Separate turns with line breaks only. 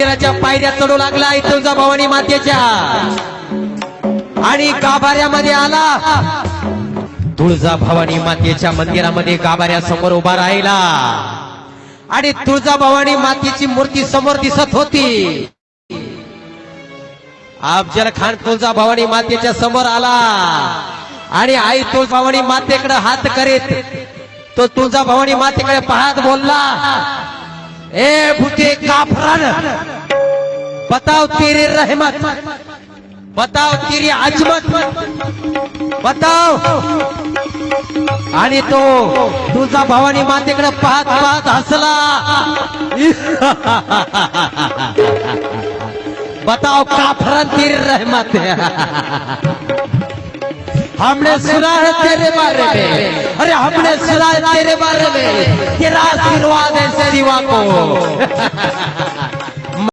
मंदिराच्या पायऱ्या चढू लागला आई भवानी मातेच्या. आणि गाभाऱ्यामध्ये आला. तुळजा भवानी मातेच्या मंदिरामध्ये गाभाऱ्या समोर उभा राहिला. आणि तुळजा भवानी मातेची मूर्ती समोर दिसत होती. अफजल खान तुळजा भवानी मातेच्या समोर आला. आणि आई तुळजा भवानी मातेकडे हात करीत तो तुळजा भवानी मातेकडे पाहत बोलला ए भूते काफरन बताओ तेरी रहमत बताओ तेरी अजमत बताओ। आणि तो तुझा भवानी मातेकडे पाहत पाहत हसला. बताओ काफरन तेरी रहमत. हमने सुना है तेरे बारे में अरे हमने सुना है तेरे बारे में तेरा आशीर्वाद है शरीवा को